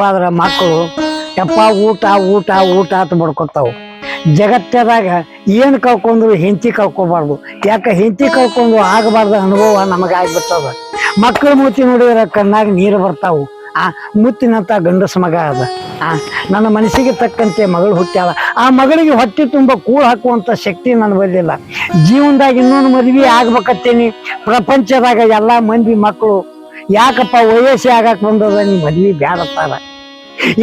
ಮನಿಗೆ ಮಕ್ಕಳು ಯಪ್ಪ ಊಟ ಊಟ ಊಟ ಅಂತ ಬಡ್ಕೊತಾವು. ಜಗತ್ತದಾಗ ಏನು ಕಳ್ಕೊಂಡ್ರು ಹೆಂಚಿ ಕಳ್ಕೊಬಾರ್ದು. ಯಾಕೆ ಹೆಂಚಿ ಕಳ್ಕೊಂಡು ಆಗಬಾರ್ದು ಅನುಭವ ನಮಗೆ ಆಗ್ಬಿಟ್ಟದ. ಮಕ್ಕಳು ಮೂತಿ ನೋಡಿದ್ರೆ ಕಣ್ಣಾಗ ನೀರು ಬರ್ತಾವು. ಆ ಮುತ್ತಿನಂತ ಗಂಡಸ ಮಗ ಅದ. ಆ ನನ್ನ ಮನಸ್ಸಿಗೆ ತಕ್ಕಂತೆ ಮಗಳು ಹುಟ್ಟ್ಯಾಳ. ಆ ಮಗಳಿಗೆ ಹೊಟ್ಟೆ ತುಂಬ ಕೂಳು ಹಾಕುವಂತ ಶಕ್ತಿ ನನ್ನ ಬರಲಿಲ್ಲ ಜೀವನದಾಗ ಇನ್ನೊಂದು ಮದ್ವಿ ಆಗ್ಬೇಕತ್ತೇನಿ. ಪ್ರಪಂಚದಾಗ ಎಲ್ಲಾ ಮಂದಿ ಮಕ್ಕಳು ಯಾಕಪ್ಪ ವಯಸ್ಸೆ ಆಗಾಕ ಬಂದದ? ನಿಮ್ ಮದ್ವಿ ಬ್ಯಾಡತ್ತಾರ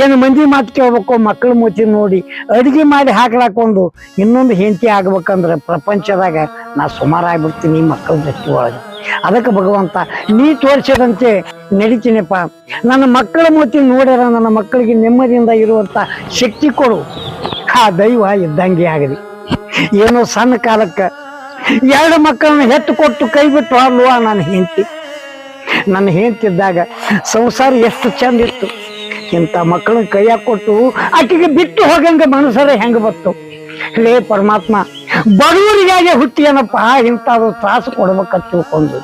ಏನು ಮಂದಿ ಮಾತು ಕೇಳ್ಬೇಕು? ಮಕ್ಕಳು ಮೂತಿ ನೋಡಿ ಅಡಿಗೆ ಮಾಡಿ ಹಾಕ್ಲಾಕೊಂಡು ಇನ್ನೊಂದು ಹೆಂಡತಿ ಆಗ್ಬೇಕಂದ್ರೆ ಪ್ರಪಂಚದಾಗ ನಾ ಸುಮಾರಾಗ್ಬಿಡ್ತೀನಿ ಮಕ್ಕಳ ದೃಷ್ಟಿ ಒಳಗೆ. ಅದಕ್ಕೆ ಭಗವಂತ, ನೀ ತೋರಿಸಿದಂತೆ ನಡಿತೀನಪ್ಪ. ನನ್ನ ಮಕ್ಕಳ ಮೂತಿ ನೋಡ್ಯಾರ ನನ್ನ ಮಕ್ಕಳಿಗೆ ನೆಮ್ಮದಿಯಿಂದ ಇರುವಂತ ಶಕ್ತಿ ಕೊಡು. ಆ ದೈವ ಇದ್ದಂಗೆ ಆಗಲಿ. ಏನೋ ಸಣ್ಣ ಕಾಲಕ್ಕೆ ಎರಡು ಮಕ್ಕಳನ್ನ ಹೆತ್ತು ಕೊಟ್ಟು ಕೈ ಬಿಟ್ಟು ಅಲ್ವಾ ನನ್ನ ಹೆಂಡತಿ. ನನ್ನ ಹೆಂಡ್ತಿದ್ದಾಗ ಸಂಸಾರ ಎಷ್ಟು ಚಂದ ಇತ್ತು. ಇಂಥ ಮಕ್ಕಳನ್ನ ಕೈಯಾಗ ಕೊಟ್ಟು ಆಕೆಗೆ ಬಿಟ್ಟು ಹೋಗಂಗ ಮನಸ್ಸರ ಹೆಂಗ ಬತ್ತು. ಲೇ ಪರಮಾತ್ಮ ಬಡವರಿಗಾಗಿ ಹುಟ್ಟಿಯನಪ್ಪ ಇಂಥದ್ದು ತ್ರಾಸು ಕೊಡ್ಬೇಕಂತ ತಿಳ್ಕೊಂಡು.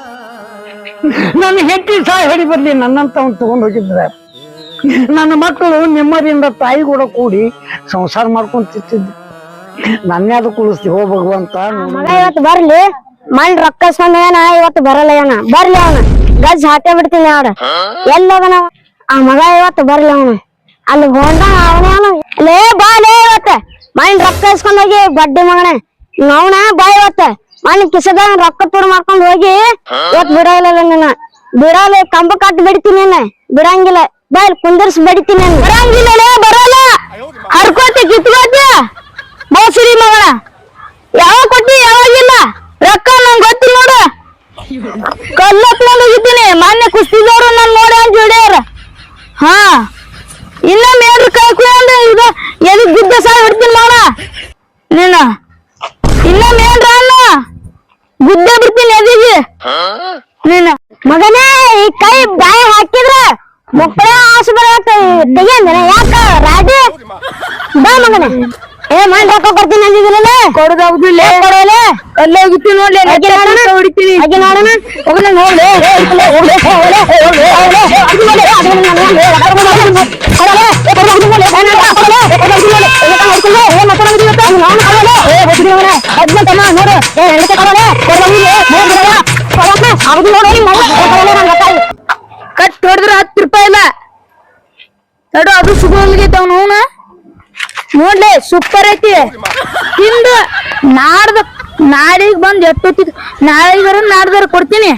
ನನ್ನ ಹೆಂಡತಿ ಸಹ ಹೇಳಿ ಬರ್ಲಿ ನನ್ನಂತ ಅವ್ನು ತಗೊಂಡು ಹೋಗಿದ್ರೆ. ನನ್ನ ಮಕ್ಕಳು ನೆಮ್ಮದಿಯಿಂದ ತಾಯಿ ಕೂಡ ಕೂಡಿ ಸಂಸಾರ ಮಾಡ್ಕೊಂಡ್ ನನ್ನೇ ಅದು ಕುಳಿಸ್ತಿ ಹೋ ಭಗವಂತ ಮಗ ಇವತ್ತು ಬರ್ಲಿ? ಮಣ್ ರೊಕ್ಕ ಏನ ಇವತ್ತು ಬರಲ್ಲ ಏನ ಬರ್ಲಿ ಅವನ. ಗಜ್ ಹಾಕೇ ಬಿಡ್ತೀನಿ ಆಡ ಎಲ್ಲದನ? ಆ ಮಗ ಇವತ್ತು ಬರ್ಲಿ ಅವನು. ಅಲ್ಲಿ ಹೋದ ಅವನ ಲೇ ಬಾ, ಲೇ ಇವತ್ತ. ಮಣ್ ರೊಕ್ಕ ಇಸ್ಕೊಂಡ್ ಹೋಗಿ ಬಡ್ಡಿ ಮಗನೆ. ಅವನ ಬಾ ಇವತ್ತ. ಮಣ್ ಕಿಸದ ರೊಕ್ಕ ತುಡು ಮಾಡ್ಕೊಂಡ್ ಹೋಗಿ ಇವತ್ ಬಿಡಲ್ಲ ನಿನ್ನ. ಬಿಡಲ್ಲ, ಕಂಬ ಕಟ್ ಬಿಡ್ತೀನಿ ಬಿಡಂಗಿಲ್ಲ. ಬಾ ಇಲ್ಲಿ ಕುಂದರ್ಸಿ ಬಡಿತೀನಿ. ಬರಂಗಿಲ್ಲ ಬರಲ್ಲ. ಹರ್ಕೋತಿ ಕಿತ್ಕೋತಿ. ಮೋಸರಿ ಮಗಳ ಯಾವಾಗ ಕೊಟ್ಟಿ, ಯಾವಾಗಿಲ್ಲ. ರೊಕ್ಕ ನಂಗೆ ಗೊತ್ತಿಲ್ಲ ನೋಡು. ಕಲ್ಲತ್ಕೊಂಡು ಹೋಗಿದ್ದೀನಿ ಮೊನ್ನೆ ಕುಸ್ತಿದವ್ರು ನನ್ ನೋಡಿ ಅಂತ ಹೇಳ್ಯಾರ ಹಾ. ಇನ್ನ ಮೇಡ್ರ ಕೈ ಕುಯ್ಕೊಂಡು ಈಗ ಎದಕ್ ಗುದ್ದ ಸಾಯ್ ಬಿಡ್ತೀನಿ ಮಾಡ ನೀನ. ಇನ್ನ ಮೇಡ್ರ ಅಣ್ಣ. ಗುದ್ದ ಬಿಡ್ತೀನಿ ಎದಿಗೆ ನೀನು. ಮಗನೇ, ಈ ಕೈ ಬಾಯಿ ಹಾಕಿದ್ರೆ ಮಕ್ಕಳ ಆಸೆ ತೆಗಿಯಂದ್ರೆ? ಯಾಕ? ರಾಜೇ ಬಾ ಮಗನೇ. ಮಾಡಿ ರೊಕ್ಕ ಕೊಡ್ತೀನಿ ಅಂದಿದ್ರಲ್ಲ ಕೊಡೋದಾಗುದಿಲ್ಲ ಕೊಡೋಲ್ಲ ಅಲ್ಲೇ? ಹೋಗಿತ್ತು ನೋಡ್ಲಿ ಅಗಿ ನೋಡೋಣ ಹೊಡಿತೀನಿ. ಅಗಿ ನೋಡೋಣ ಹೋಗ್ಲಿ ನೋಡ್ಲಿ ಕಟ್ ಹೊಡೆದ್ರೆ ಹತ್ತು ರೂಪಾಯಿ ಇಲ್ಲ. ಅದು ಸುಗೋಲ್ಗೈತೆ ಅವ್ನು ಅವನ? ನೋಡ್ಲಿ ಸೂಪರ್ ಐತಿ. ತಿಂದು ನಾಡ್ದ ನಾಡಿಗೆ ಬಂದ್ ಎಷ್ಟು ನಾಳಿಗಾರ ನಾಡ್ದಾರ ಕೊಡ್ತೀನಿ.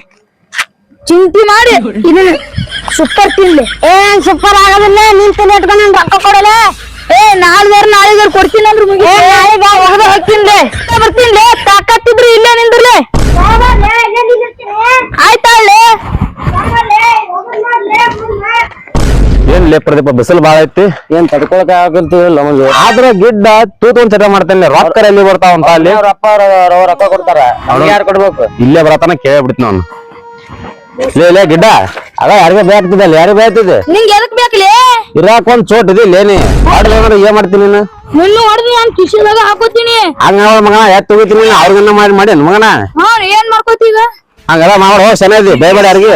ಚಿಂತೆ ಮಾಡಿ ಇದನ್ನ ಸೂಪರ್ ತಿನ್ಲಿ. ಏನ್ ಸೂಪರ್ ಆಗೋದಿಲ್ಲ ನೀನ್ ತಿಂದು ಇಟ್ಕೊಂಡು ನಂಗೆ ರೊಕ್ಕ ಕೊಡಲ್ಲ. ಏ ನಾಳ್ದಾರ ನಾಳಿಗಾರ ಕೊಡ್ತೀನಿ ಅಂದ್ರೆ ಮುಗಿ ನಾಳಿಗ ಹೋಗದ ಹೋಗ್ತೀನಿ ಬರ್ತೀನಿ ತಾಕತ್ತಿದ್ರು ಇಲ್ಲೇ ನಿಂದ್ರಲಿ. ಆಯ್ತಾಳ್ಲಿ. ಏನ್ ಲೇ ಪ್ರದೀಪ ಬಿಸಿಲು ಬಾಳ ಐತಿ? ಏನ್ ತಡ್ಕೊಳಕ ಆಗಲ್ತಿಲ್ಲ ನಮಗೆ ಆದ್ರ ಗಿಡ್ಡ ತೂತು ಒಂದ್ ಚಟ ಮಾಡ್ತೇನೆ ರೊಕ್ಕ ಎಲ್ಲಿ ಬರ್ತಾವಂತ ಅಲ್ಲಿ? ರೊಕ್ಕ ರೊಕ್ಕ ಕೊಡ್ತಾರ. ಯಾರು ಕೊಡ್ಬೇಕು? ಇಲ್ಲೇ ಬರತನ ಕೇಳಿ ಬಿಡ್ತೀನಿ ನಾನು ಲೇ ಲೇ ಗಿಡ್ಡ. ಅದ ಯಾರಿಗೆ ಬೇಕ್ತಿದ್ದಲ್ಲ ಯಾರಿಗೆ ಬೇಕಿದೆ ನಿಂಗೆ ಎದಕ್ ಬೇಕಲೇ? ಇರಾಕ್ ಒಂದ್ ಚೋಟ್ ಇದೆ ಲೇನಿ ಮಾಡ್ಬೇಕಂದ್ರೆ ಏನ್ ಮಾಡ್ತೀನಿ ನೀನು? ನಿನ್ನು ಹೊಡೆದು ನಾನು ಕಿಶದಾಗ ಹಾಕೋತೀನಿ. ಹಂಗ ಅವ್ರ ಮಗನ ಎತ್ ಹೋಗ್ತೀನಿ ನೀನು ಅವ್ರಿಗನ್ನ ಮಾಡಿ ಮಾಡಿ ಮಗನ? ಹಾ ಏನ್ ಮಾಡ್ಕೋತೀಗ ಹಂಗೆಲ್ಲ ಮಾಡ ಹೋಗಿ ಚೆನ್ನಾಗಿ ಬೇಡ ಯಾರಿಗೆ.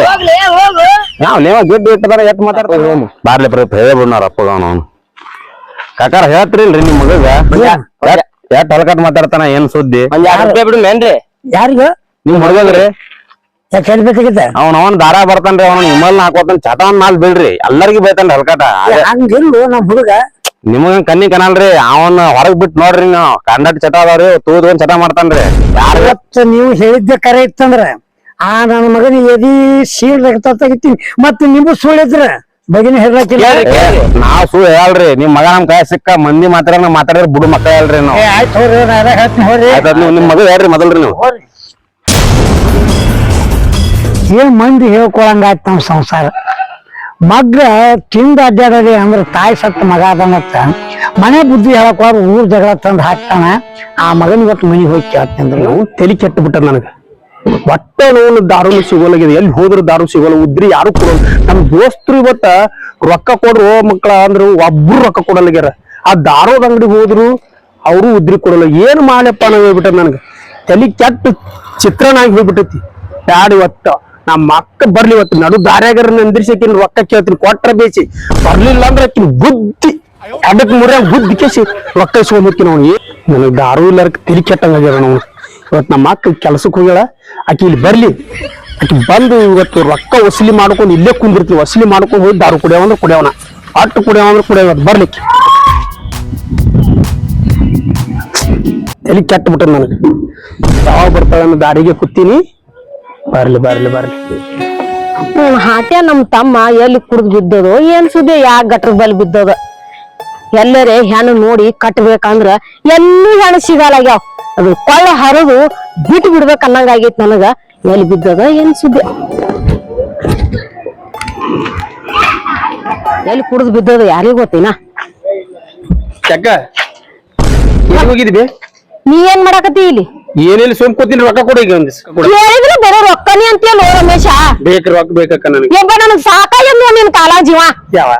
ನಾವು ನೀವ ದುಡ್ಡು ಇಟ್ಟದಾರ ಎಟ್ ಮಾತಾಡ್ತಾರೆ? ಬಾರ್ಲಿ ಪ್ರದೀಪ ಹೇಳಿ ಬಿಡ್ನಾರ ಅಪ್ಪಗ ಅವನು ಕಕಾರ ಹೇಳ್ತೀರಿ ಇಲ್ರಿ ನಿಮ್ ಮಗಗ. ಎಟ್ ಹೊಲಕಟ್ ಮಾತಾಡ್ತಾನ ಏನ್ ಸುದ್ದಿ? ಬಿಡು ಮೇನ್ರಿ. ಯಾರಿಗ? ನಿಮ್ ಹುಡುಗದ್ರಿ ಅವ್ನ ಅವನ್ ದಾರ ಬರ್ತಾನ್ರಿ ಅವನ ನಿಮ್ಮಲ್ ಹಾಕೋತಾನ ಚಟವನ್ ಮಾಲ್ ಬಿಡ್ರಿ ಎಲ್ಲರಿಗೂ ಬೈತಾನ್ರಿ ಹಲ್ಕಟ. ಹಂಗಿಲ್ಲ ನಮ್ ಹುಡುಗ. ನಿಮಗ ಕಣ್ಣಿ ಕನಲ್ರಿ ಅವನ್ ಹೊರಗ್ ಬಿಟ್ಟು ನೋಡ್ರಿ ನೀವು. ಕಂಡಟ್ ಚಟ ಅದಾವ್ರಿ ತೂದ್ ಒಂದ್ ಚಟ ಮಾಡ್ತಾನ್ರಿ. ನೀವು ಹೇಳಿದ್ದೆ ಕರೆ ಇತ್ತಂದ್ರ. ಆ ನನ್ನ ಮಗನ ಎದಿ ಸೀಲ್ ರಕ್ತ ತೆಗಿತೀನಿ. ಮತ್ತೆ ನಿಮ್ಗೂ ಸುಳಿದ್ರ ಬಗಿನ ಹೇಳಕ್ಕಿಲ್ಲ. ನಾವ್ ಸುಳ್ಳು ಹೇಳಲ್ರಿ. ನಿಮ್ ಮಗ ನಮ್ ಕೈ ಸಿಕ್ಕ ಮಂದಿ ಮಾತ್ರ ಮಾತಾಡ್ರಿ ಬುಡು ಮಕ್ಕಳ ಹೇಳ್ರಿ ನಾವು. ಏ ಆಯ್ತು ಹೋರಿ ಹೇಳ್ತೀನಿ ಹೋರಿ ನಿಮ್ ಮಗ ಹೇಳ್ರಿ ಮೊದಲ್ರಿ ನೀವು. ಏನ್ ಮಂದಿ ಹೇಳ್ಕೊಳಂಗಾಯ್ತು ನಮ್ಮ ಸಂಸಾರ. ಮಗ್ಗ ತಿಂದ ಅಡ್ಡಾಡಲಿ ಅಂದ್ರೆ ತಾಯಿ ಸತ್ತ ಮಗ ಅದನ್ನತ್ತ ಮನೆ ಬುದ್ಧಿ ಹೇಳಕ್ ಊರ್ ಜಗಳ ತಂದು ಹಾಕ್ತಾನ. ಆ ಮಗನ ಇವತ್ತು ಮನೆಗೆ ಹೋಗಿ ನಾವು ತಲೆ ಕೆಟ್ಟ ಬಿಟ್ಟ ನನಗ. ಹೊಟ್ಟೆ ನೋವು ದಾರು ಸಿಗೋಲಾಗಿದೆ. ಎಲ್ಲಿ ಹೋದ್ರು ದಾರು ಸಿಗೋಲ್ಲ. ಉದ್ರಿ ಯಾರು ಕೊಡೋಲ್ಲ. ನಮ್ ದೋಸ್ತರು ಇವತ್ತ ರೊಕ್ಕ ಕೊಡ್ರು ಮಕ್ಕಳ ಅಂದ್ರು ಒಬ್ರು ರೊಕ್ಕ ಕೊಡಲ್ಲಾಗ್ಯಾರ ಆ ದಾರೋದ ಅಂಗಡಿ ಹೋದ್ರು ಅವರು ಉದ್ರಿ ಕೊಡಲ್ಲ. ಏನ್ ಮಾಡ್ಯಪ್ಪ ಅನ್ನೋ ಹೇಳ್ಬಿಟ್ಟ ನನ್ಗ. ತಲಿ ಕೆಟ್ಟ ಚಿತ್ರನಾಗಿ ಹೋಗ್ಬಿಟ್ಟೈತಿ. ಬ್ಯಾಡ ಇವತ್ತ. ನಮ್ಮ ಅಕ್ಕ ಬರ್ಲಿ ಇವತ್ತು. ನಡು ದಾರ್ಯಾಗರ ನಂದಿರ್ಸಕಿನ್ ರೊಕ್ಕ ಕೇಳ್ತೀನಿ. ಕೊಟ್ರ ಬೇಸಿ. ಬರ್ಲಿಲ್ಲ ಅಂದ್ರೆ ಬುದ್ಧಿ ಅದಕ್ಕೆ ಮುರ್ಯ ಬುದ್ಧಿ ಕೇಸಿ ರೊಕ್ಕ ಇಸ್ಕೊಂಡ್ ಹೋಗ್ತೀನಿ ಅವ್ನು ನನಗೆ ದಾರು ಇಲ್ಲಾರ ತಿರುಗಿ ಕೆಟ್ಟಂಗ ಆಗ್ಯಾರ ನಾವು ಇವತ್ತು ನಮ್ಮ ಅಕ್ಕ ಕೆಲಸಕ್ಕೆ ಹೋಗ್ಯಾಳ. ಆಕಿ ಇಲ್ಲಿ ಬರಲಿ. ಆಕಿ ಬಂದು ಇವತ್ತು ರೊಕ್ಕ ವಸೂಲಿ ಮಾಡ್ಕೊಂಡು ಇಲ್ಲೇ ಕುಂದಿರ್ತೀವಿ ವಸೂಲಿ ಮಾಡ್ಕೊಂಡು ಹೋಗಿ ದಾರು ಕುಡಿಯವ ಅಂದ್ರೆ ಕುಡಿಯವನ. ಅಟ್ಟು ಕುಡಿಯವ ಅಂದ್ರೆ ಕುಡಿಯವ ಬರ್ಲಿಕ್ಕೆ. ಎಲ್ಲಿ ಕೆಟ್ಟ ಬಿಟ್ಟರು ನನಗೆ. ಯಾವಾಗ ಬರ್ತಾಳೆ ಅನ್ನೋ ದಾರಿಗೆ ಕೂತೀನಿ. ಬರಲಿ ಬರಲಿ ಬರಲಿ. ಹ್ಮ್ ಹಾಟ್ಯ ನಮ್ ತಮ್ಮ ಎಲ್ಲಿ ಕುಡ್ದು ಬಿದ್ದದೋ, ಏನ್ ಸುದ್ದಿ ಯಾ ಗಟ್ರ ಬಲ್ ಬಿದ್ದದ. ಎಲ್ಲರೇ ಹೆಣ್ಣು ನೋಡಿ ಕಟ್ಬೇಕಂದ್ರ ಎಲ್ಲೂ ಹೆಣ್ಣು ಸಿಗಲಾಗ್ಯಾವ ಅದು ಕೊಳ್ಳ ಹರಿದು ಬಿಟ್ಟು ಬಿಡ್ಬೇಕು ಅನ್ನಂಗ ಆಗೈತ್ ನನಗ. ಎಲ್ಲಿ ಬಿದ್ದದ ಏನ್ ಸುದ್ದಿ? ಎಲ್ಲಿ ಕುಡ್ದು ಬಿದ್ದದ ಯಾರಿಗೂ ಗೊತ್ತಿನ ಚಕ್ಕ ಹೋಗಿದ್ವಿ ನೀ ಏನ್ ಮಾಡಾಕತ್ತಿ ಇಲ್ಲಿ? ಏನೇನು ಸುಮ್ ಕೂತೀನಿ ರೊಕ್ಕ ಕೊಡಿ ಈಗ ಒಂದಿಸ್ ಹೇಳಿದ್ರೆ ಬರೋ ರೊಕ್ಕನಿ ಅಂತೀಯಲ್ಲ ರಮೇಶ? ಬೇಕ ರೊಕ್ಕ ಬೇಕಕ್ಕ ನನಗೆ. ಏನ್ ನನಗ್ ಸಾಕಾಗ್ಯದ ನಿನ್ ಕಾಲ ಜೀವ. ಯಾವ?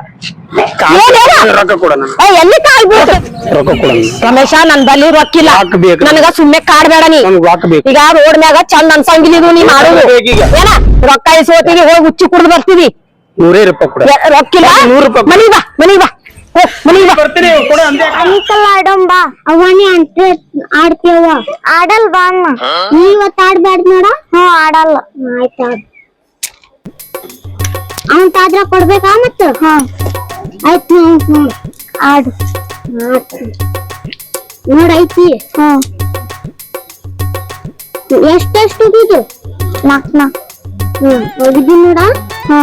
ಏನ್ ಹೇಳ? ರೊಕ್ಕ ಕೊಡ ನನಗೆ. ಏ, ಎಲ್ಲಿ ಕಾಲ್ ಬೀಳ್ತ ರೊಕ್ಕ ಕೊಡ ರಮೇಶ ನನ್ ಬಲ್ಲಿ ರೊಕ್ಕಿಲ್ಲ ರೊಕ್ಕ ಬೇಕು. ನನಗ. ಸುಮ್ಮನೆ ಕಾಡ್ಬೇಡ ನೀ. ನನಗೆ ರೊಕ್ಕ ಬೇಕು. ಈಗ ರೋಡ್ ಮ್ಯಾಗ ಚಂದ ಅನ್ಸಂಗಿಲ್ಲ ಇದು ನೀ ಮಾಡುದು. ಬೇಕೀಗ. ಏನ? ರೊಕ್ಕ ಇಸ್ಕೋತೀವಿ ಹೋಗಿ ಹುಚ್ಚಿ ಕುಡ್ದು ಬರ್ತೀವಿ. ನೂರೇ ರೂಪಾಯಿ ಕೊಡ. ರೊಕ್ಕಿಲ್ಲ ನೂರು ರೂಪಾಯಿ. ಮನಿ ಬಾ ಮನಿಗ್ ಬಾ. ಬರ್ತೀನಿ ಕೊಡ ಅಂದೆ. ಅಂಕಲ್ ಆಡಂಬ ಅವನಿ ಅಂತ ಆಡ್ತೀವ ಆಡಲ್ ಬಾ ಅಮ್ಮ ನೀ ಇವತ್ತು ಆಡ್ಬ್ಯಾಡ್ದು ನೋಡ? ಹ್ಞೂ ಆಡಲ್ಲ. ಆಯ್ತು ಆಡ್. ಅವನ್ ತಾದ್ರ ಕೊಡ್ಬೇಕಾ ಮತ್ತ? ಹಾ. ಆಯ್ತು ನೋಡ್ ಆಡು. ನೋಡ್ ಐತಿ ಹಾ ಎಷ್ಟೆಷ್ಟು ಇದು? ನಾಕ್ ನಾಕ್. ಹ್ಮ್ ಹೋಗಿದ್ದೀನಿ ನೋಡ? ಹಾ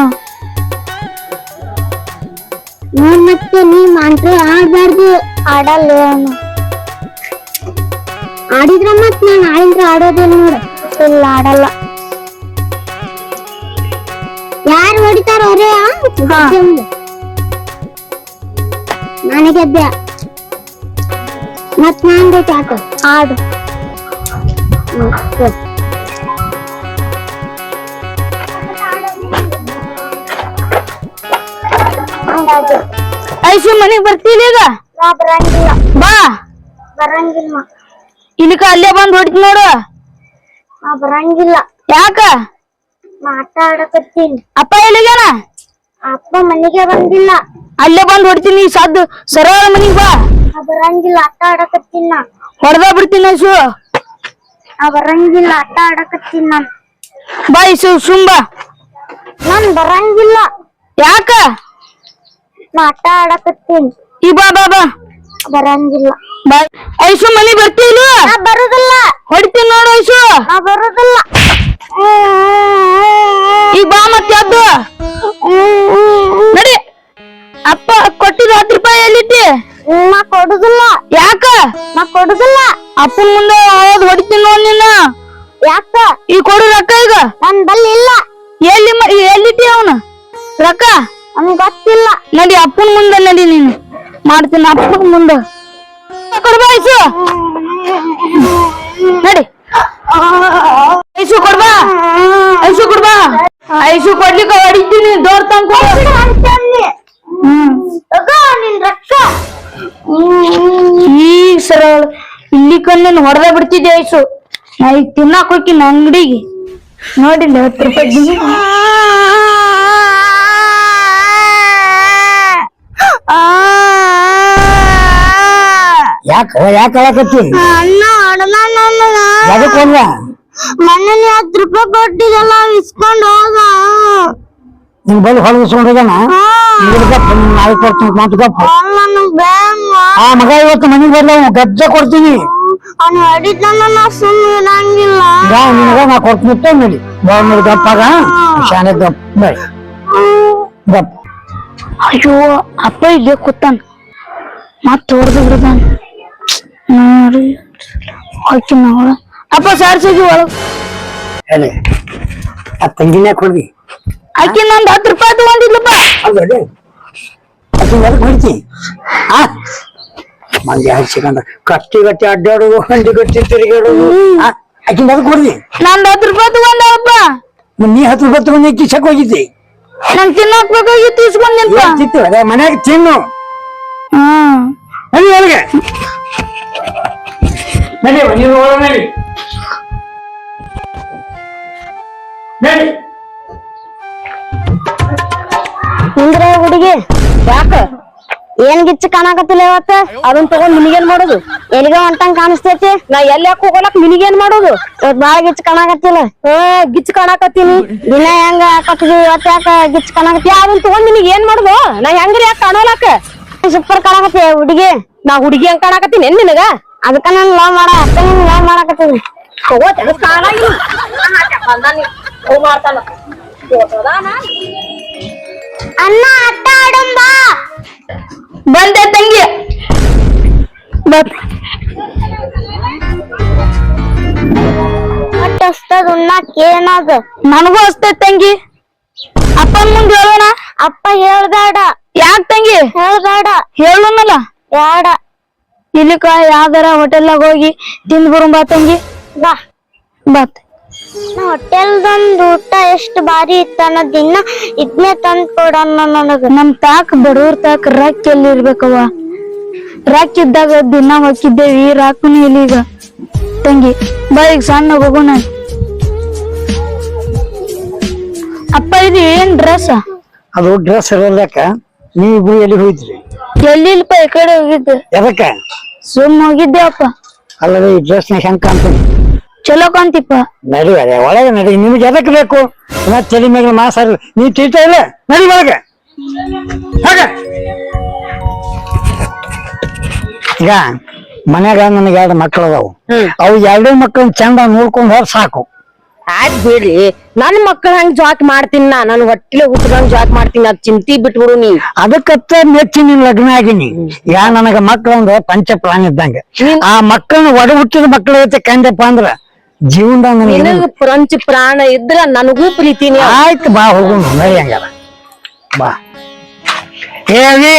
ನೋಡ್ ಮತ್ತೆ ನೀ ಮಾಂಟ್ರೆ ಆಡ್ಬಾರ್ದು ಆಡಲ್ಲ ಅವನು? ಆಡಿದ್ರ ಮತ್ ನಾನು ಆಡಿದ್ರ ಆಡೋದಿಲ್ಲ ನೋಡ. ಇಲ್ಲ ಆಡಲ್ಲ. ಯಾರು ಹೊಡಿತಾರ ಅವರೇ ನನಗೆ ಗೆದ್ದೆ ಮತ್ ನಾನ್ ಬೇಕು ಆಟ ಆಡು. ಹ್ಮ್, ಐಸು ಮನೆಗ್ ಬರ್ತೀನಿ ಈಗ? ನಾ ಬರಂಗಿಲ್ಲ. ಬಾ. ಬರಂಗಿಲ್ಲ ಇಲ್ಲಿಕ ಅಲ್ಲೇ ಬಂದ್ ಹೊಡಿತ್ ನೋಡು. ನಾ ಬರಂಗಿಲ್ಲ. ಯಾಕ? ನಾ ಆಟ ಆಡಕತ್ತೀನಿ ಅಪ್ಪ ಎಲ್ಲಿಗ್ಯಾನ ಅಪ್ಪ ಮನೆಗೆ ಬಂದಿಲ್ಲ. ಅಲ್ಲೇ ಬಂದ್ ಹೊಡಿತೀನಿ ಸದ್ದು ಸರಳ ಮನಿಗ್ ಬಾ. ನಾ ಬರಂಗಿಲ್ಲ ಆಟ ಆಡಕತ್ತೀನಿ ನಾ. ಹೊಡೆದ ಬಿಡ್ತೀನಿ ಐಸು ನಾ ಬರಂಗಿಲ್ಲ ಆಟ ಆಡಕತ್ತೀನಿ ನಾನು. ಬಾ ಐಸು ಸುಮ್ ಬಾ. ನಾನ್ ಬರಂಗಿಲ್ಲ. ಯಾಕ? ನಾ ಆಟ ಆಡಕತ್ತೀನಿ ಈ ಬಾ ಬಾ ಬಾ. ಬರಂಗಿಲ್ಲ. ಬಾ. ಐಸು ಮನಿ ಬರ್ತೀವಿ ನಾ ಬರುದಿಲ್ಲ. ಹೊಡಿತೀನಿ ನೋಡು ಐಸು. ಬರುದಿಲ್ಲ. ಈಗ ಬಾ ಮತ್ತೆ ಅದು ನಡಿ. ಅಪ್ಪ ಕೊಟ್ಟಿದ ಹತ್ತು ರೂಪಾಯಿ ಎಲ್ಲಿದ್ದಿ? ನಾ ಕೊಡುದಿಲ್ಲ. ಯಾಕ? ನಾ ಕೊಡುದಿಲ್ಲ. ಅಪ್ಪನ ಮುಂದೆ ಹೋದ್ ಹೊಡಿತೀನಿ ನೋಡ್ ನಿನ್ನ ಯಾಕ? ಈ ಕೊಡು ರೊಕ್ಕ ಈಗ. ನನ್ ಬಲ್ಲಿ ಇಲ್ಲ. ಎಲ್ಲಿ ಎಲ್ಲಿಟ್ಟಿ ಅವನು? ರೊಕ್ಕ? ನಮ್ಗ್ ಗೊತ್ತಿಲ್ಲ. ನಡಿ ಅಪ್ಪನ ಮುಂದೆ ನಡಿ ನೀನು. ಮಾಡ್ತೀನಿ ಅಪ್ಪನ ಮುಂದೆ. ಕೊಡ್ಬಾ ಐಸು. ನಡಿ. ಐಸು ಕೊಡ್ಬಾ. ಐಸು ಕೊಡ್ಬಾ. ಐಸು ಕೊಡ್ಲಿಕ್ಕೆ ಹೊಡಿತೀನಿ. ದೋರ್ ತಂಗ ಈ ಸರ ಇಲ್ಲಿ ಕಣ್ಣು ಹೊಡೆದ ಬಿಡ್ತಿದ್ದೆ ಐಸು? ನಾ ಈಗ ತಿನ್ನಾಕ್ ಹೋಗಿನ ಅಂಗಡಿಗೆ. ನೋಡಿಲ್ಲ ಹತ್ತು ರೂಪಾಯಿ ಯಾಕ ಯಾಕ ಹೇಳಕತ್ತಿ? ಅಣ್ಣ ನನಗ ಎದಕ್ ಹೋದ್ವ? ಮನೇಲಿ ಹತ್ತು ರೂಪಾಯಿ ಕೊಟ್ಟಿದ್ದಲ್ಲ ಇಸ್ಕೊಂಡ್ ಹೋಗ. ನಿನ್ ಬಲ್ಲಿ ಹೊಲಗಿಸ್ಕೊಂಡು ಹೋಗ್ಯಾನ? ನಾಳೆ ಕೊಡ್ತೀನಿ ಮಾತು ಗಪ್ಪ ಆ ಮಗ ಇವತ್ತು ಮನೆಗೆ ಬರ್ಲ ಗಜ್ಜೆ ಕೊಡ್ತೀನಿ. ಅವ್ನು ಹೊಡಿತಾನ ನಾ ಸುಮ್ಮನೆ ಇರಂಗಿಲ್ಲ. ಬಾ ನಿನಗ ನಾ ಕೊಡ್ತೀನಿ ನೋಡಿ. ಬಾ ನೋಡಿ ಗಪ್ಪಾಗ. ಶಾನೆ ಗಪ್ ಬೈ. ಗಪ್ ಅಯ್ಯೋ ಅಪ್ಪ ಇಲ್ಲೇ ಕೂತಾನ. ಮತ್ ತೋರ್ದು ಬಿಡ್ದಾನ. ನೋಡಿ ಆಕಿ ನೋಡ ಅಪ್ಪ ಸಾರ್ಸಿದ್ವಿ ಒಳಗ್. ಹೇಳಿ ಆ ತಂಗಿನೇ ಕೊಡ್ವಿ ಆಕಿ ನಂದು ಹತ್ತು ರೂಪಾಯಿ ತಗೊಂಡಿದ್ಲಪ್ಪ. ಹೌದಾ ಅದು. ಎದಕ್ ಹೊಡಿತಿ ಆ? ಮಂದಿ ಹಚ್ಚಿಕೊಂಡ ಕಟ್ಟಿ ಕಟ್ಟಿ ಅಡ್ಡಾಡುದು ಹಂಡಿ ಕಟ್ಟಿ ತಿರುಗಾಡುದು ಆಕಿನ ಅದಕ್ಕೆ ಕೊಡ್ದಿ? ನಂದು ಹತ್ತು ರೂಪಾಯಿ ತಗೊಂಡಪ್ಪ ನೀ ಹತ್ತು ರೂಪಾಯಿ ತಗೊಂಡು ಕಿಸಕ್ ಹೋಗಿದ್ದಿ? ನಂಗೆ ತಿನ್ನಕ್ ಬೇಕಾಗಿತ್ತು ಇಸ್ಕೊಂಡ್ ನಿಂತ. ಅದೇ ಮನ್ಯಾಗ ತಿನ್ನು. ಹ್ಮ್ ನಡಿ ಒಳಗೆ. ನಡಿ ನೀನು ಹುಡುಗಿ ಯಾಕ? ಏನ್ ಗಿಚ್ಚ ಕಾಣಕತ್ತಿಲ್ಲ ಇವತ್ತ? ಅದನ್ ತಗೊಂಡ್ ನಿನಗೇನ್ ಮಾಡೋದು? ಎಲ್ಲಿಗ ಹೊಂಟಂಗ್ ಕಾಣಿಸ್ತೈತಿ? ನಾ ಎಲ್ಲಿ ಯಾಕೆ ಹೋಗೋಲಕ್ ನಿನಗೇನ್ ಮಾಡೋದು? ಇವತ್ ಬಾಳ ಗಿಚ್ಚ ಕಾಣಕತ್ತಿಲ್ಲ. ಹಾ ಗಿಚ್ಚ ಕಾಣಕತ್ತೀನಿ. ದಿನ ಹೆಂಗ ಹಾಕತ್ತಿದ್ವಿ ಇವತ್ತ ಯಾಕ ಗಿಚ್ಚ ಕಾಣಕತ್ತಿ? ಅದನ್ ತಗೊಂಡ್ ನಿನಗ್ ಏನ್ ಮಾಡುದು? ನಾ ಹೆಂಗ್ರಿ ಯಾಕೆ ಕಾಣೋಲಕ್? ಸೂಪರ್ ಕಾಣಕತ್ತಿ ಹುಡುಗಿ. ನಾ ಹುಡುಗಿ ಹಂಗ್ ಕಾಣಕತ್ತೀನಿ ಏನ್ ನಿನಗ? ಅದಕ್ಕ ನನ್ ಲವ್ ಮಾಡ ಅಕ್ಕ ನಿನ್ ಲವ್ ಮಾಡಾಕತ್ತೀನಿ. ಕಾಣಾಗಿಲ್ಲ ಅಣ್ಣ ಅಟ್ಟ ಆಡಂಬಾ. ಬಂದೆ ತಂಗಿ. ಹೊಟ್ಟೆ ಹಸ್ತದ ಉಣ್ಣಾಕ್ ಏನದ ನನಗೂ ಅಷ್ಟೇ ತಂಗಿ. ಅಪ್ಪನ ಮುಂದೆ ಹೇಳೋಣ? ಅಪ್ಪ ಹೇಳ್ಬೇಡ. ಯಾಕ್ ತಂಗಿ? ಹೇಳ್ಬೇಡ. ಹೇಳೋಣಲ್ಲ. ಬೇಡ ಇಲ್ಲಿಕ ಯಾವ್ದಾರ ಹೋಟೆಲ್ನಾಗ ಹೋಗಿ ತಿಂದ್ ಬರುಂಬಾ ತಂಗಿ. ಬಾ. ಬಾತ್ ಹೋಟೆಲ್ದೊಂದು ಊಟ ಎಷ್ಟು ಬಾರಿ ಇತ್ತ ದಿನ ಇದ್ನೇ ತಂದ್ ಕೊಡೋಣ ನನಗ. ನಮ್ ತಾಕ್ ಬಡವ್ರ ತಾಕ್ ರಾಕ್ ಎಲ್ಲಿ ಇರ್ಬೇಕವ್ವ? ರಾಕ್ ಇದ್ದಾಗ ದಿನ ಹೋಗಿದ್ದೇವಿ ರಾಕುನು ಇಲ್ಲಿ ಈಗ. ತಂಗಿ ಬಾ ಈಗ ಸಣ್ಣ ಹೋಗೋಣ. ಅಪ್ಪ ಇದು ಏನ್ ಡ್ರೆಸ್? ಅದು ಡ್ರೆಸ್ ಇರೋದಕ್ಕ ನೀವು ಎಲ್ಲಿ ಹೋಯ್ತ್ರಿ ಎಲ್ಲಿಲ್ಪ ಈ ಕಡೆ ಹೋಗಿದ್ದೆ. ಎದಕ್ಕ? ಸುಮ್ ಹೋಗಿದ್ದೆ ಅಪ್ಪ ಅಲ್ಲದೆ ಈ ಡ್ರೆಸ್ನ ಹೆಂಗ್ ಕಾಣ್ತೀನಿ ಚಲೋ ಕಾಂತಿಪ್ಪ ನಡಿ ಅದೇ ಒಳಗೆ ನಡಿ. ನಿಮ್ಗೆ ಎದಕ್ ಬೇಕು? ಮತ್ ತಲೆ ಮೇಲೆ ಮಾಸಾರ ನೀವ್ ತೀರ್ತಾ ಇಲ್ಲ? ನಡಿ ಒಳಗೆ. ಹೋಗ. ಈಗ ಮನ್ಯಾಗ ನನಗೆ ಎರಡು ಮಕ್ಕಳು ಅದಾವು. ಅವು ಎರಡೂ ಮಕ್ಕಳನ್ನ ಚಂದ ನೋಡ್ಕೊಂಡ್ ಹೋಗ್ ಸಾಕು. ಆಯ್ತ್ ಬಿಡಿ ನನ್ ಮಕ್ಕಳ ಹಂಗ್ ಜಾಕ್ ಮಾಡ್ತೀನಿ ನಾ. ನನ್ ಹೊಟ್ಟಿಲೆ ಹುಟ್ಟದಂಗ್ ಜಾಕ್ ಮಾಡ್ತೀನಿ. ಅದ್ ಚಿಂತಿ ಬಿಟ್ಬಿಡು ನೀ ಅದಕ್ಕತ್ತ ಮೆಚ್ಚಿ ನಿನ್ ಲಗ್ನ ಆಗಿನಿ. ಯಾ ನನಗ ಮಕ್ಕಳೊಂದು ಪಂಚ ಪ್ರಾಣ ಇದ್ದಂಗ ಆ ಮಕ್ಕಳನ್ನ ಒಡ ಹುಟ್ಟಿದ ಮಕ್ಕಳ ಜೊತೆ ಕಂಡಪ್ಪ ಅಂದ್ರ ಜೀವನದಾಗ ನನಗೆ ಪ್ರಂಚ ಪ್ರಪಂಚ ಪ್ರಾಣ ಇದ್ರ ನನಗೂ ಪ್ರೀತಿನಿ ಆಯ್ತು ಬಾ ಹೋಗೋಣ ನಡಿ ಹಂಗಾರ ಬಾ. ಏ ಅವಿ.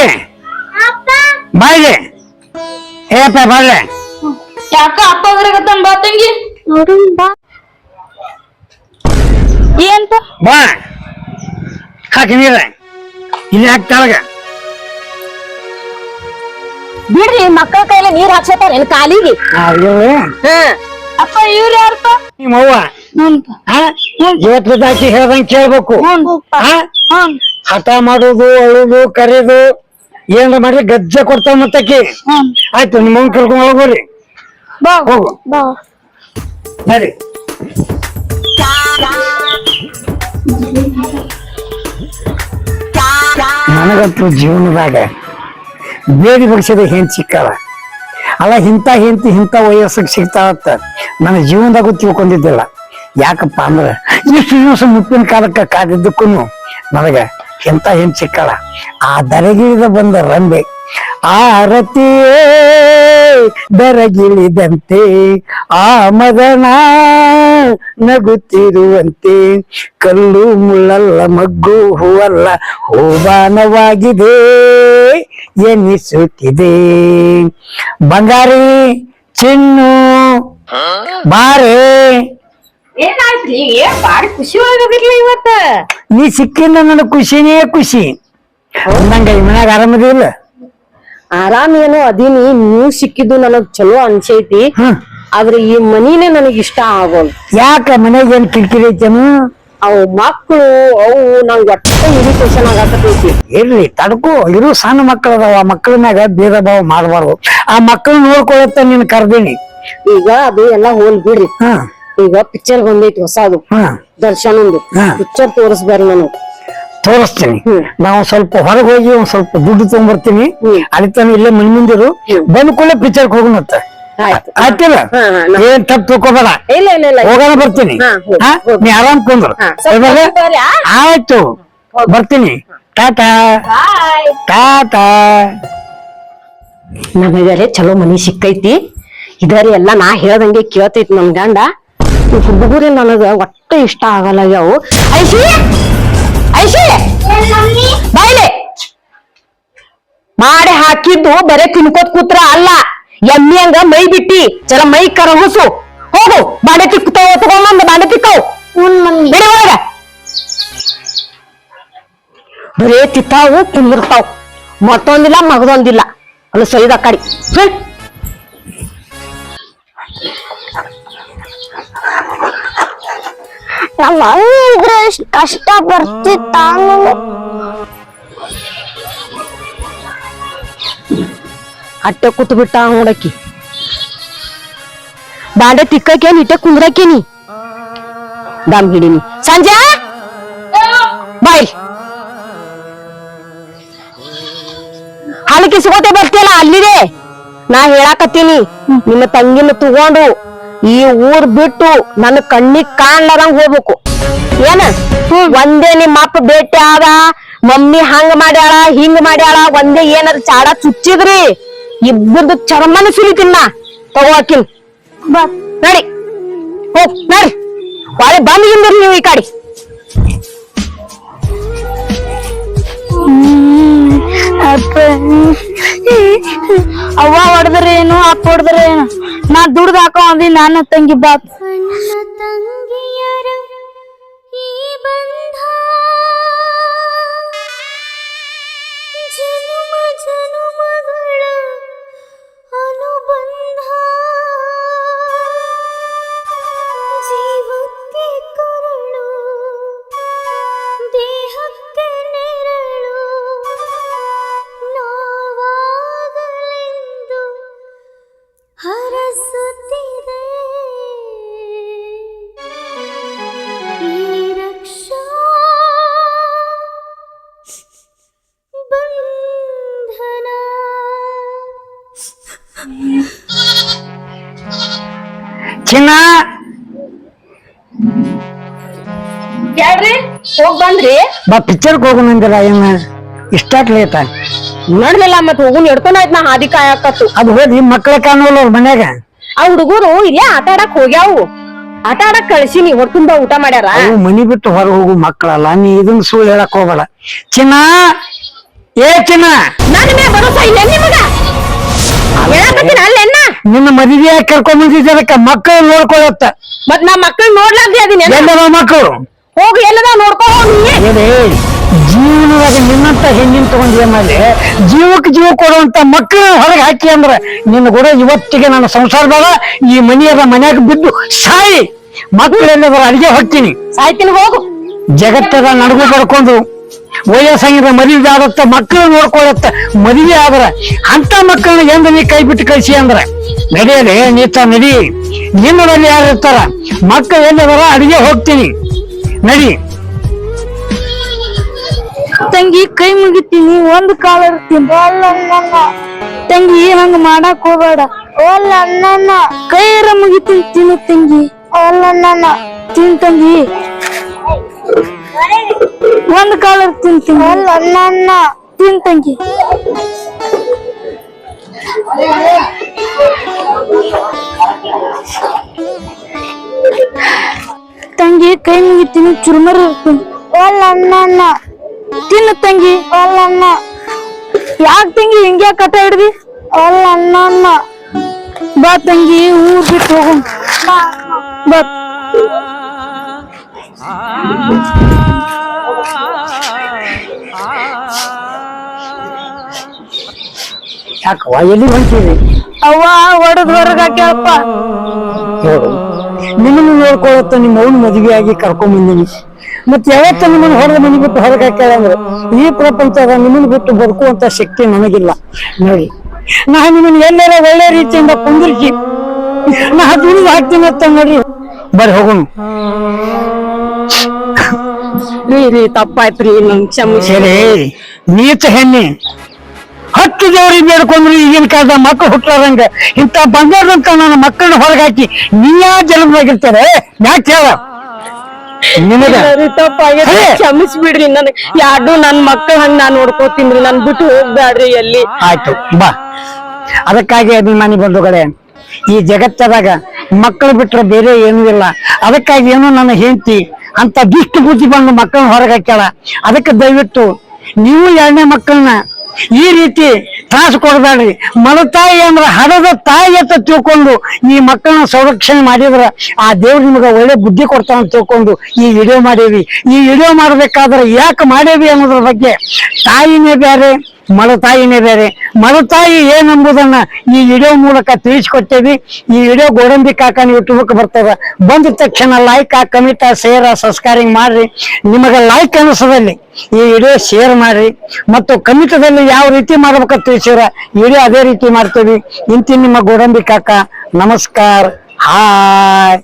ಏ ಅಪ್ಪ ಬಾಳ್ಲೆ ಯಾಕ ಅಪ್ಪ ಬರಕತ್ತಾನ ಬಾ ತಂಗಿ? ನೋಡು ಬಾ. ಏನ್ಪ ಬಾ. ಹಾಕಿ ನೀರ. ಇಲ್ಲಿ ಹಾಕ್ತಾಳಗ ಬಿಡ್ರಿ ಮಕ್ಕಳ ಕೈಲ ನೀರ್ ಹಾಕ್ಸತ್ತಾರ ಏನ್ ಕಾಲಿಗೆ. ಹಾ. ಅಪ್ಪ ಇವ್ರ ಯಾರಪ್ಪ? ನಿಮ್ಮ ಅವ್ವ? ಆ? ಇವತ್ತು ಹಾಕಿ ಹೇಳ್ದಂಗ್ ಕೇಳ್ಬೇಕು. ಆ? ಹಠ ಮಾಡೋದು ಅಳುದು ಕರೆದು ಏನ್ರ ಮಾಡಿ ಗಜ್ಜೆ ಕೊಡ್ತಾವ ಮತ್ತಕ್ಕಿ. ಆಯ್ತು ನಿಮ್ಮ ಅವ್ನ್ ಕರ್ಕೊಂಡ್ ಹೋಗ್ರಿ ಬಾ. ಹೋಗು. ಬಾ. ನಡಿ. ನನಗಂತೂ ಜೀವನದಾಗ ಬೇಡಿ ಬಗ್ಸದ ಹೆಂಗ್ ಸಿಕ್ಕಲ್ಲ. ಅಲ್ಲ ಇಂಥ ಹೆಂಡತಿ ಇಂಥ ವಯಸ್ಸಿಗೆ ಸಿಗ್ತಾವತ್ತ ನನ್ನ ಜೀವನದಾಗೂ ತಿಳ್ಕೊಂಡಿದ್ದಿಲ್ಲ. ಯಾಕಪ್ಪ ಅಂದ್ರೆ ಇಷ್ಟು ದಿವಸ ಮುಪ್ಪಿನ ಕಾಲಕ್ಕೆ ಕಾದಿದ್ದಕ್ಕೂ ನನಗ ಇಂಥ ಹೆಂಗ್ ಚಿಕ್ಕಳ? ಆ ದರಗಿಳಿದ ಬಂದ ರಂಬೆ, ಆ ರತಿಯೇ ದರಗಿಳಿದಂತೆ ಆ ಮದನ ನಗುತ್ತಿರುವಂತೆ, ಕಲ್ಲು ಮುಳ್ಳಲ್ಲ, ಮಗ್ಗು ಹೂವಲ್ಲ, ಹೂಬಾನವಾಗಿದೆ, ಎನಿಸುತ್ತಿದೆ. ಬಂಗಾರಿ, ಚಿನ್ನು, ಬಾರೆ ಏನಾಯ್ತ್ರಿ ಏನ್ ಬಾರಿ ಖುಷಿ ಒಳಗಿರ್ಲಿ ಇವತ್ತ? ನೀ ಸಿಕ್ಕಿಂದ ನನಗೆ ಖುಷಿನೇ ಖುಷಿ. ನಂಗ ಮನ್ಯಾಗ ಆರಾಮದಿಲ್ಲ ಆರಾಮ ಏನೋ ಅದೀನಿ. ನೀವು ಸಿಕ್ಕಿದ್ದು ನನಗ್ ಚಲೋ ಅನ್ಸೈತಿ. ಹ್ಮ್. ಆದ್ರೆ ಈ ಮನಿನೇ ನನಗ್ ಇಷ್ಟ ಆಗೋಲ್ ಯಾಕ ಮನೆಗೆ ಏನ್ ಕಿರಿಕಿರಿ ಐತೇನು ಅವು ಮಕ್ಕಳು ಅವು ನಂಗ್ ಒಟ್ಟ ಇರಿಟೇಷನ್ ಆಗತೈತಿ ಇರ್ಲಿ ತಡ್ಕೋ. ಇರು ಸಣ್ಣ ಮಕ್ಕಳು ಅದಾವ. ಆ ಮಕ್ಕಳ ಮ್ಯಾಗ ಭೇದ ಭಾವ ಮಾಡಬಾರ್ದು. ಆ ಮಕ್ಕಳು ನೋಡ್ಕೊಳತ್ತ ನೀನ್ ಕರ್ದೀನಿ. ಈಗ ಅದು ಎಲ್ಲಾ ಹೋಲ್ ಬಿಡ್ರಿ. ಹಾ. ಈಗ ಪಿಕ್ಚರ್ ಬಂದೈತಿ ಹೊಸದು. ಹಾ. ದರ್ಶನಂದು. ಪಿಕ್ಚರ್ ತೋರಿಸ್ಬಾರಿ ನಾನು. ತೋರಿಸ್ತೀನಿ. ನಾವು ಸ್ವಲ್ಪ ಹೊರಗೆ ಹೋಗಿ ಒಂದ್ ಸ್ವಲ್ಪ ದುಡ್ಡು ತಗೊಂಡ್ಬರ್ತೀನಿ ಅಲ್ಲಿ ತಾನು ಇಲ್ಲೇ ಮನೆ ಮುಂದಿರು. ಬಂದ್ ಕೂಡಲೇ ಪಿಕ್ಚರ್ ಹೋಗೋಣತ್ತ ಆಯ್ತು. ಆಯ್ತಿಲ್ಲ ಏನ್ ತಪ್ಪು ತಿಳ್ಕೊಬೇಡ. ಇಲ್ಲ ಇಲ್ಲ ಇಲ್ಲ. ಹೋಗೋಣ ಬರ್ತೀನಿ? ನೀ ಆರಾಮ್ ಕುಂದ್ರು? ಆಯ್ತು. ಬರ್ತೀನಿ. ಟಾಟಾ. ಟಾಟಾ. ನನಗರೆ ಚಲೋ ಮನಿ ಸಿಕ್ಕೈತಿ. ಇದಾರೆ ಎಲ್ಲ ನಾ ಹೇಳ್ದಂಗೆ ಕೇಳ್ತೈತಿ ನಮ್ ಗಂಡ. ಹುಡುಗರೇ ನನಗ ಒಟ್ಟ ಇಷ್ಟ ಆಗಲ್ಲ ಯಾವು ಐಶಿ ಐಶಿ ಬಾಯ್ಲೆ! ಮಾಡಿ ಹಾಕಿದ್ದು ಬರೇ ತಿನ್ಕೋತ್ ಕೂತ್ರ ಅಲ್ಲ. ಎಮ್ಮಿ ಹಂಗ ಮೈ ಬಿಟ್ಟಿ. ಚಲ ಮೈ ಕರಗುಸು ಹೋಗು ಬಾಂಡೆ ತಿಕ್ ತಗೊಂಡ್ ಬಾಂಡೆ ತಿಕ್ಕವು ಬಿಡಿ ಒಳಗ. ಬರೇ ತಿತ್ತಾವು ಕುಂದಿರ್ತಾವ್ ಮತ್ತೊಂದಿಲ್ಲ ಮಗದೊಂದಿಲ್ಲ. ಅಲ್ಲ ಸೈದ ಕಡಿ. ನಮ್ಮ ಅವ್ವ ಇದ್ರೆ ಎಷ್ಟ್ ಕಷ್ಟ ಬರ್ತಿತ್ತ ಅಟ್ಟೆ ಕೂತ್ ಬಿಟ್ಟ ನೋಡಕ್ಕಿ. ಬಾಂಡೆ ತಿಕ್ಕಕೇನ್ ಇಟ್ಟೆ ಕುಂದ್ರಕೇನಿ ದಾಮ್ ಹಿಡಿನಿ. ಸಂಜೆ ಬಾಯ್ ಹಾಲು ಸಿಗೋತೆ ಬರ್ತೀಯಲ್ಲ ಅಲ್ಲಿದೆ. ನಾ ಹೇಳಾಕತ್ತೀನಿ. ನಿಮ್ಮ ತಂಗಿನ ತಗೊಂಡು ಈ ಊರ್ ಬಿಟ್ಟು ನನ್ನ ಕಣ್ಣಿಗ್ ಕಾಣ್ಲಾರಂಗ್ ಹೋಗ್ಬೇಕು. ಏನ? ಒಂದೇ ನಿಮ್ಮ ಅಪ್ಪ ಭೇಟಿ ಆದ ಮಮ್ಮಿ ಹಂಗ ಮಾಡ್ಯಾಳ ಹಿಂಗ್ ಮಾಡ್ಯಾಳ ಒಂದೇ ಏನಾರ ಚಾಡ ಚುಚ್ಚಿದ್ರಿ? ಇಬ್ಬರದು ಚರ್ಮನ ಸುಲಿತೀನ ನಾ. ತಗೋಕಿನ್ ನಡಿ. ಹೋಗ್ ನಡಿ. ಒಳ್ಳೆ ಬಂದ್ರಿ ನೀವು ಈ ಕಾಡಿ. ಅಪ್ಪ. ಅವ್ವ ಹೊಡೆದ್ರೇನು ಅಪ್ಪ ಹೊಡೆದ್ರೆ ಏನು ನಾ ದುಡ್ದು ಹಾಕೋ ಅಂದಿ ನನ್ನ ತಂಗಿ ಬಾತ್ ತಂಗಿಯರ ಈ ಬಂಧ ಚಿನ್ನ? ಯಾಡ್ರಿ ಹೋಗ್ ಬಂದ್ರಿ. ಬಾ ಪಿಕ್ಚರ್ಗೆ ಹೋಗೋಣಂದಿಲ್ಲ ಏನ? ಇಷ್ಟಾಟ್ ಲೇಟ ನೋಡ್ಲಿಲ್ಲ ಮತ್ ಹೋಗುನ್ ಎಡ್ಕೊಂಡ್ ಆಯ್ತ ನಾ ಹಾದಿ ಕಾಯಕತ್ತು ಅದು ಹೋಗಿ ಮಕ್ಳ ಕಾಣೋಲ್ಲ ಅವ್ರ ಮನ್ಯಾಗ. ಆ ಹುಡುಗರು ಇಲ್ಲೇ ಆಟ ಆಡಕ್ ಹೋಗ್ಯಾವು. ಆಟ ಆಡಕ್ ಕಳ್ಸಿನಿ ಹೊಟ್ಟುಂಬ ಊಟ ಮಾಡ್ಯಾರ? ಅವು ಮನಿ ಬಿಟ್ಟು ಹೊರ ಹೋಗು ಮಕ್ಕಳಲ್ಲ ನೀ ಇದನ್ನ ಸುಳ್ಳು ಹೇಳಕ್ ಹೋಗಬೇಡ. ಚಿನ್ನ? ಏ ಚಿನ್ನ? ಮೇಲೆ ಭರೋಸಾ ಇಲ್ಲ ನಿಮಗ? ನಿನ್ನ ಮದುವೆ ಕರ್ಕೊಂಡ್ ಬಂದಿದ್ದಕ್ಕ ಮಕ್ಕಳು ನೋಡ್ಕೊಳತ್ತ ಮತ್ ನಾ ಮಕ್ಕಳು ನೋಡ್ಲಾರ್ದೆ ಅದೀನಿ ಎಲ್ಲದ ಮಕ್ಕಳು? ಹೋಗಿ ಎಲ್ಲದ ನೋಡ್ಕೊ ಹೋಗ್ ಜೀವನದಾಗ ನಿನ್ನಂತ ಹೆಣ್ಣಿನ ತಗೊಂಡ್ ಏನ್ ಮಾಡಿ ಜೀವಕ್ಕೆ ಜೀವ ಕೊಡುವಂತ ಮಕ್ಕಳು ಹೊರಗೆ ಹಾಕಿ ಅಂದ್ರೆ ನಿನ್ನ ಕೂಡ ಇವತ್ತಿಗೆ ನನ್ನ ಸಂಸಾರದಾಗ ಈ ಮನೆಯದ ಮನ್ಯಾಗ ಬಿದ್ದು ಸಾಯಿ. ಮಕ್ಕಳೆಲ್ಲದ್ರ ಅಡಿಗೆ ಹೋಗ್ತೀನಿ ಸಾಯ್ತೀನಿ ಹೋಗು. ಜಗತ್ತದ ನಡಗು ಪಡ್ಕೊಂಡು ವಯಸ್ಸಾಗಿದ ಮದುವೆ ಆದತ್ತ ಮಕ್ಕಳು ನೋಡ್ಕೊಳತ್ತ ಮದುವೆ ಆದ್ರ ಅಂತ ಮಕ್ಕಳನ್ನ ಎಂದ ನೀ ಕೈ ಬಿಟ್ಟು ಕಳಿಸಿ ಅಂದ್ರ? ನಡೆಯಲಿ ನೀತ ನಡಿ. ನಿಮ್ಮಲ್ಲಿ ಯಾರು ಇರ್ತಾರ? ಮಕ್ಕಳು ಎಲ್ಲದರ ಅಡಿಗೆ ಹೋಗ್ತೀನಿ. ನಡಿ. ತಂಗಿ, ಕೈ ಮುಗಿತೀನಿ, ಒಂದ್ ಕಾಲ ಇರ್ತೀನಿ ತಂಗಿ, ಹಂಗ ಮಾಡಕ್ ಹೋಗ್ಬೇಡ. ಕೈರ ಮುಗಿತೀನಿ ತಿನ್ನು ತಂಗಿ. ತಿನ್ ತಂಗಿ. ಒಂದ್ ಕಾಲ ಇರ್ತೀನಿ ತಿನ್ ತಂಗಿ. ತಂಗಿ ಕೈ ಮುಗಿತೀನಿ ಚುರುಮರ್ ಇರ್ತೀನಿ. ತಿನ್ನು ತಂಗಿ. ಯಾಕ ತಂಗಿ ಹಿಂಗ್ಯಾ ಕಟ ಹಿಡ್ದಿ? ಬಾ ತಂಗಿ ಊರ್ ಬಿಟ್ಟು ಹೋಗು. ಬಾ. ಯಾಕವ್ವ? ಎಲ್ಲಿ ಹೊಂಟಿದೆ? ಅವ್ವ ಹೊಡೆದ್ ಹೊರಗ್ ನೋಡು ನಿಮ್ಮನ್ನು ನೋಡ್ಕೊಳತ್ತ ನಿಮ್ಮ ಅವ್ನ ಮದುವೆ ಆಗಿ ಕರ್ಕೊಂಡ್ ಬಂದಿನಿ. ಮತ್ತೆ ಯಾವತ್ತ ನಿಮ್ಮನ್ನು ಹೊರದ ಮನೆ ಬಿಟ್ಟು ಹೊರಗೆ ಹಾಕ್ಯಾಳ ಅಂದ್ರೆ ಈ ಪ್ರಪಂಚದ ನಿಮ್ಮನ್ನು ಬಿಟ್ಟು ಬದುಕುವಂತ ಶಕ್ತಿ ನನಗಿಲ್ಲ. ನೋಡಿ ನಾ ನಿಮ್ಮನ್ನು ಎಲ್ಲರ ಒಳ್ಳೆ ರೀತಿಯಿಂದ ಕುಂದಿರ್ಸಿ ನಾ ದುಡಿದು ಹಾಕ್ತೀನಿ ಅಂತ ನೋಡಿ. ಬರ್ರಿ ಹೋಗೋಣ. ರೀ ರೀ ತಪ್ಪಾಯ್ತ್ರಿ ನನ್ ಕ್ಷಮಿಸಿ ನೀಚ ನೀತ ಹೆಣ್ಣೆ. ಹತ್ತು ದೇವ್ರಿಗೆ ಬೇಡ್ಕೊಂಡ್ರು ಈಗಿನ ಕಾಲದ ಮಕ್ಕಳು ಹುಟ್ಟಾರಂಗ ಇಂಥ ಬಂಗಾರದಂತ ನನ್ನ ಮಕ್ಕಳನ್ನ ಹೊರಗೆ ಹಾಕಿ ನೀಯಾ ಜನ್ಮದಾಗಿರ್ತಾರೆ ಯಾಕೆ ಹೇಳ. ಕ್ಷಮಿಸ್ಬಿಡ್ರಿ ನನ್ ಯಾರು ನನ್ ಮಕ್ಕಳ ಹಂಗ ನಾನ್ ನೋಡ್ಕೋತೀನ್ರಿ ನನ್ ಬಿಟ್ಟು ಹೋಗ್ಬ್ಯಾಡ್ರಿ ಎಲ್ಲಿ. ಆಯ್ತು ಬಾ. ಅದಕ್ಕಾಗಿ ಅಭಿಮಾನಿ ಬಂಧುಗಳೇ ಈ ಜಗತ್ತದಾಗ ಮಕ್ಕಳು ಬಿಟ್ರೆ ಬೇರೆ ಏನೂ ಇಲ್ಲ. ಅದಕ್ಕಾಗಿ ಏನು ನನ್ನ ಹೆಂಡತಿ ಅಂತ ದುಷ್ಟ ಬುದ್ಧಿ ಬಂದು ಮಕ್ಕಳನ್ನ ಹೊರಗೆ ಹಾಕ್ಯಾಳ ಅದಕ್ಕೆ ದಯವಿಟ್ಟು ನೀವು ಎರಡನೇ ಮಕ್ಕಳನ್ನ ಈ ರೀತಿ ತ್ರಾಸ ಕೊಡಬೇಡ್ರಿ. ಮಲತಾಯಿ ಅಂದ್ರ ಹಡದ ತಾಯಿ ಅಂತ ತಿಳ್ಕೊಂಡು ಈ ಮಕ್ಕಳನ್ನ ಸಂರಕ್ಷಣೆ ಮಾಡಿದ್ರ ಆ ದೇವ್ರು ನಿಮಗೆ ಒಳ್ಳೆ ಬುದ್ಧಿ ಕೊಡ್ತಾನ ತಿಳ್ಕೊಂಡು ಈ ವಿಡಿಯೋ ಮಾಡೇವಿ ಈ ವಿಡಿಯೋ ಮಾಡ್ಬೇಕಾದ್ರೆ ಯಾಕೆ ಮಾಡೇವಿ ಅನ್ನೋದ್ರ ಬಗ್ಗೆ ತಾಯಿನೇ ಬೇರೆ ಮಲತಾಯಿನೇ ಬೇರೆ. ಮಲತಾಯಿ ಏನಂಬುದನ್ನ ಈ ವಿಡಿಯೋ ಮೂಲಕ ತಿಳಿಸ್ಕೊಟ್ಟೇವಿ ಈ ವಿಡಿಯೋ ಗೋಡಂಬಿ ಕಾಕನ ಯೂಟ್ಯೂಬ್ಗೆ ಬರ್ತದ. ಬಂದ ತಕ್ಷಣ ಲೈಕ್ ಕಮಿಟ ಶೇರ್ ಸಬ್ಸ್ಕ್ರೈಬಿಂಗ್ ಮಾಡ್ರಿ. ನಿಮಗೆ ಲೈಕ್ ಅನಿಸದಲ್ಲಿ ಈ ವಿಡಿಯೋ ಶೇರ್ ಮಾಡ್ರಿ. ಮತ್ತು ಕಮಿಟದಲ್ಲಿ ಯಾವ ರೀತಿ ಮಾಡ್ಬೇಕಂತ ತಿಳಿಸಿರ ವಿಡಿಯೋ ಅದೇ ರೀತಿ ಮಾಡ್ತೀವಿ. ಇಂತಿ ನಿಮ್ಮ ಗೋಡಂಬಿ ಕಾಕ, ನಮಸ್ಕಾರ. ಹಾಯ್